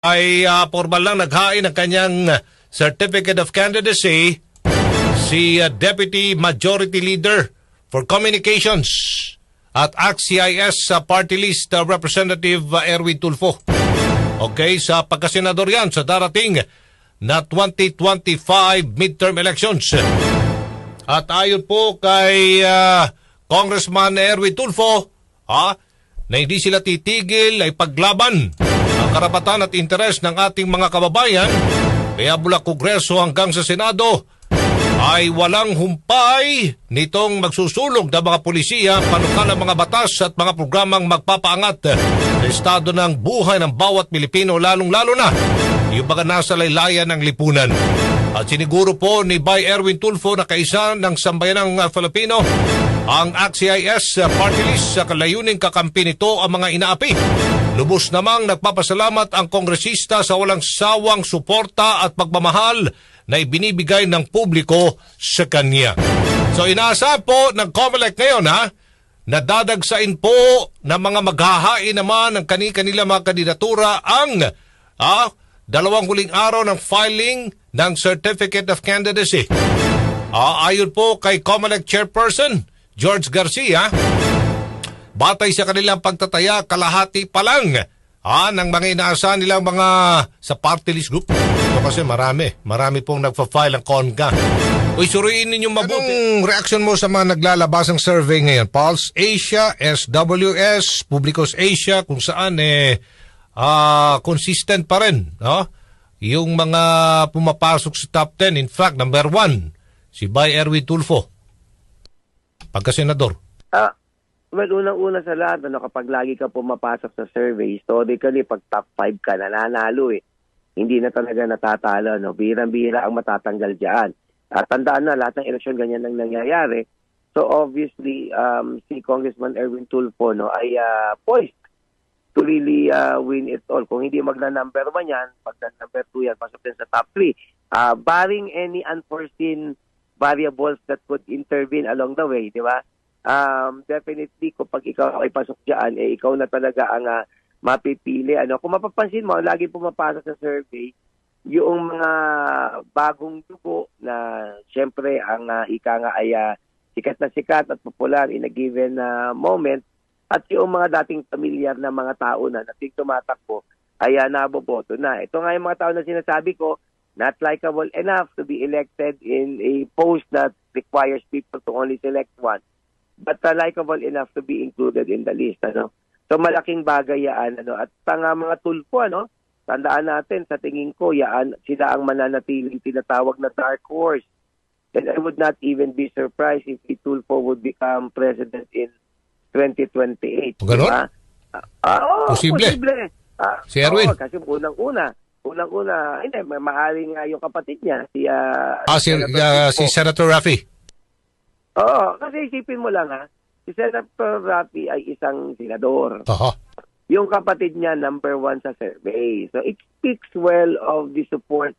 ay uh, formal lang naghain ng kanyang Certificate of Candidacy si uh, Deputy Majority Leader for Communications at ACT-CIS uh, Party List uh, Representative uh, Erwin Tulfo. Okay, sa pagkasenador yan sa darating na 2025 midterm elections. At ayon po kay uh, Congressman Erwin Tulfo, ha, na hindi sila titigil ay paglaban karapatan at interes ng ating mga kababayan, kaya mula Kongreso hanggang sa Senado, ay walang humpay nitong magsusulong ng mga polisiya, panukalang mga batas at mga programang magpapaangat sa estado ng buhay ng bawat Pilipino, lalong-lalo na yung mga nasa laylayan ng lipunan. At siniguro po ni Bay Erwin Tulfo na kaisa ng sambayanang uh, Filipino ang ACT-CIS uh, party list sa kalayuning kakampi nito ang mga inaapi. Lubos namang nagpapasalamat ang kongresista sa walang sawang suporta at pagmamahal na ibinibigay ng publiko sa kanya. So inaasahan po ng COMELEC ngayon ha, nadadagsain po ng mga maghahain naman ng kani-kanila mga kandidatura ang ah, dalawang huling araw ng filing ng Certificate of Candidacy. Ah, ayon po kay COMELEC Chairperson George Garcia, batay sa kanilang pagtataya, kalahati pa lang ah, ng mga inaasahan nilang mga sa party list group. Ito kasi marami. Marami pong nagpa-file ng CONGA. Uy, suriin ninyo mabuti. Anong reaction mo sa mga naglalabasang survey ngayon? Pulse Asia, SWS, Publicos Asia, kung saan eh, ah, consistent pa rin. No? Yung mga pumapasok sa top 10. In fact, number one, si Bay Erwin Tulfo. Pagka-senador. Ah, well, unang-una sa lahat, ano, kapag lagi ka pumapasok sa survey, historically, pag top 5 ka, nananalo eh. Hindi na talaga natatalo. No? Bihirang-bihira ang matatanggal dyan. At tandaan na, lahat ng eleksyon ganyan ang nangyayari. So obviously, um, si Congressman Erwin Tulfo no, ay uh, poised to really uh, win it all. Kung hindi magna number one yan, pag na number two yan, pasok din sa top three. Uh, barring any unforeseen variables that could intervene along the way, di ba? Um, definitely, kapag ikaw ay pasok dyan, eh, ikaw na talaga ang uh, mapipili. Ano? Kung mapapansin mo, lagi pumapasok sa survey, yung mga bagong dugo na siyempre ang uh, ika nga ay uh, sikat na sikat at popular in a given uh, moment at yung mga dating pamilyar na mga tao na nating tumatakbo ay uh, naboboto na. Ito nga yung mga tao na sinasabi ko, not likable enough to be elected in a post that requires people to only select one, but uh, likable enough to be included in the list. Ano? So malaking bagay yan. Ano? At tanga mga tulpo, ano? tandaan natin, sa tingin ko, yaan, sila ang mananatiling tinatawag na dark horse. And I would not even be surprised if Itulfo would become president in 2028. Ganon? Diba? Ah, oo, Posible. posible. Ah, Si Erwin? oo, kasi unang-una, unang-una, hindi, ma- maaari nga yung kapatid niya, si... ah, Ah, si, Senator Tulfo. si Senator Rafi. Oo, kasi isipin mo lang ha, si Senator Rafi ay isang senador. Aha. Yung kapatid niya, number one sa survey. So it speaks well of the support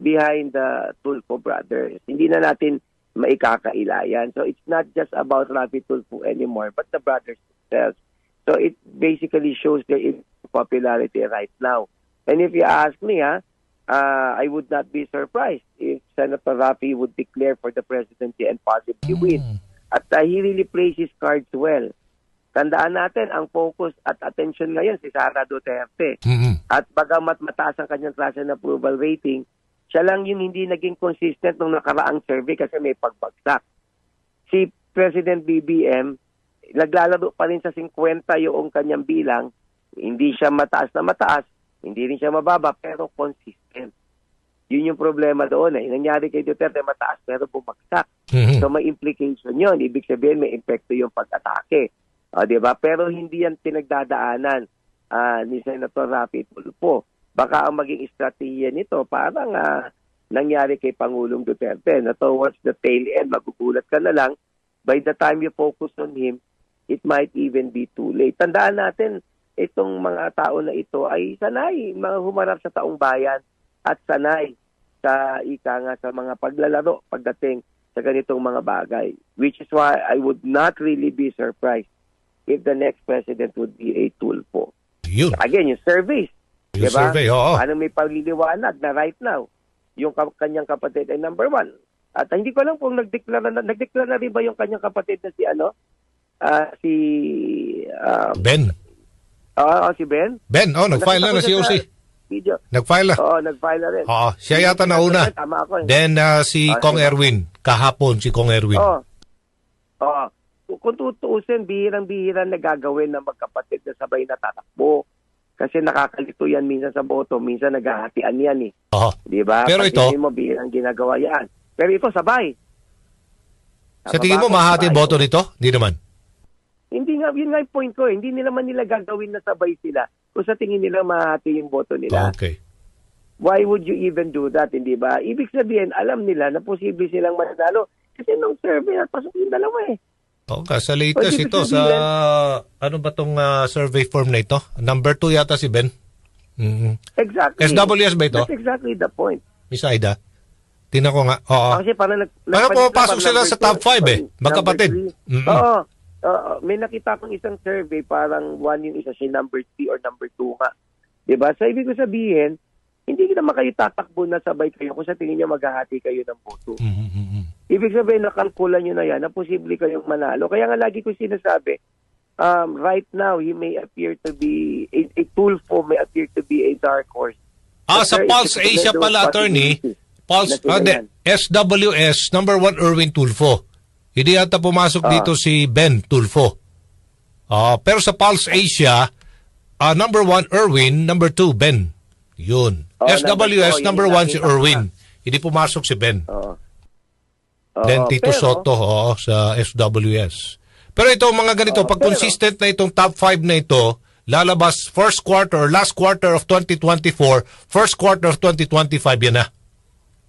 behind the Tulfo brothers. Hindi na natin maikakaila yan. So it's not just about Rafi Tulfo anymore, but the brothers themselves. So it basically shows their popularity right now. And if you ask me, ha, uh, I would not be surprised if Senator Rafi would declare for the presidency and possibly win. At uh, he really plays his cards well. Tandaan natin, ang focus at attention ngayon si Sara Duterte. Mhm. At bagamat mataas ang kanyang trust and approval rating, siya lang yung hindi naging consistent nung nakaraang survey kasi may pagbagsak. Si President BBM, naglalaro pa rin sa 50 yung kanyang bilang. Hindi siya mataas na mataas, hindi rin siya mababa, pero consistent. Yun yung problema doon eh. Nangyari kay Duterte, mataas pero bumagsak. Mhm. So may implication yun. Ibig sabihin may epekto yung pag-atake. O, di ba? Pero hindi yan pinagdadaanan ah, ni Senator Rapi Tulfo. Baka ang maging estratehiya nito parang ah, nangyari kay Pangulong Duterte na towards the tail end, magugulat ka na lang, by the time you focus on him, it might even be too late. Tandaan natin, itong mga tao na ito ay sanay, mga humarap sa taong bayan at sanay sa ika nga sa mga paglalaro pagdating sa ganitong mga bagay. Which is why I would not really be surprised if the next president would be a Tulfo. Yun. Again, yung surveys, Yung Diba? survey, oo. Ano may pagliliwanag na right now, yung ka- kanyang kapatid ay number one. At hindi ko alam kung nagdeklara na, nagdeklara na rin ba yung kanyang kapatid na si ano? Ah, si ah, Ben. Ah, si Ben. Ben, oh, nag-file na na si OC. Video. Nag-file na. Oo, nag-file na rin. Oo, siya yata nauna. Tama ako eh. Then uh, si Ah, Kong? Erwin, kahapon si Kong Erwin. Oo. Oo. Kung tutuusin, bihirang-bihira na gagawin ng magkapatid na sabay na tatakbo. Kasi nakakalito yan minsan sa boto, minsan naghahatian yan eh. Oo. Di ba? Pero Pag ito- mo bihirang ginagawa yan. Pero ito, sabay. Sa tingin mo, mahati boto nito? Hindi naman. Nga, yun nga yung point ko eh. Hindi nila man nila gagawin na sabay sila kung sa tingin nila mahati yung boto nila. Okay. Why would you even do that, hindi ba? Ibig sabihin, alam nila na posible silang mananalo. Kasi nung survey, pasok yung dalawa eh. Oo ka, sa latest ito, sa ano ba tong ah, survey form na ito? Number 2 yata si Ben. Mhm. Exactly. SWS ba ito? That's exactly the point. Miss Aida? Tingnan ko nga. Oo. Kasi parang nag, Parang pumapasok sila sa top five eh. number Magkapatid. Mm-mm. Oo. Oo. may nakita akong isang survey, parang one yung isa siya number 3 or number 2 nga. Diba? So, ibig ko sabihin, hindi naman kayo tatakbo na sabay kayo kung sa tingin nyo maghahati kayo ng boto. Mhm, mhm. Ibig sabihin, nakalkulan nyo na yan na posible kayong manalo. Kaya nga lagi ko sinasabi, um, right now, he may appear to be, a, a Tulfo may appear to be a dark horse. Ah, But sa Pulse Asia pala, attorney. Pulse, sila ah. SWS, number 1, Erwin Tulfo. Hindi yata pumasok Ah. dito si Ben Tulfo. Ah, pero sa Pulse Asia, ah, number 1, Erwin, number 2, Ben. Yun. Oh, SWS, number number two, yun 1 si Erwin. Hindi pumasok si Ben. Oo. Then Oo, Tito pero- Soto oo, sa SWS. Pero ito mga ganito, Oo, pag pero- consistent na itong top 5 na ito, lalabas first quarter or last quarter of 2024, first quarter of 2025 yan na.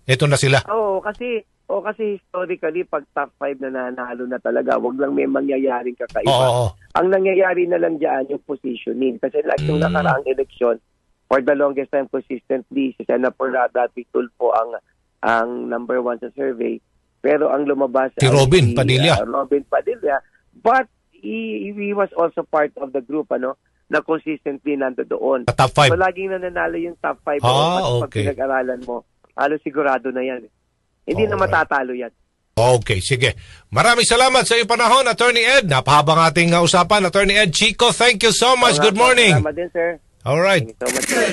Ito na sila. Oo, kasi o kasi historically pag top 5 na nanalo na talaga, wag lang may mangyayaring kakaiba. Oo. Ang nangyayari na lang diyan yung positioning kasi like nung Mm. nakaraang eleksyon for the longest time consistently si Senator Dati Tulfo ang ang number one sa survey pero ang lumabas Si Robin Padilla. uh, Robin Padilla but he, he was also part of the group ano na consistently nando doon. Top 5. So laging nananalo yung top 5 Ah, pag okay. pinag-aralan mo. Halos sigurado na yan. Hindi na Alright. matatalo yan. Okay, sige. Maraming salamat sa iyong panahon, Attorney Ed. Napahabang ating uh, usapan. Attorney Ed Chico, thank you so much. Good morning. Salamat din, sir. All right. Thank you so much. sir.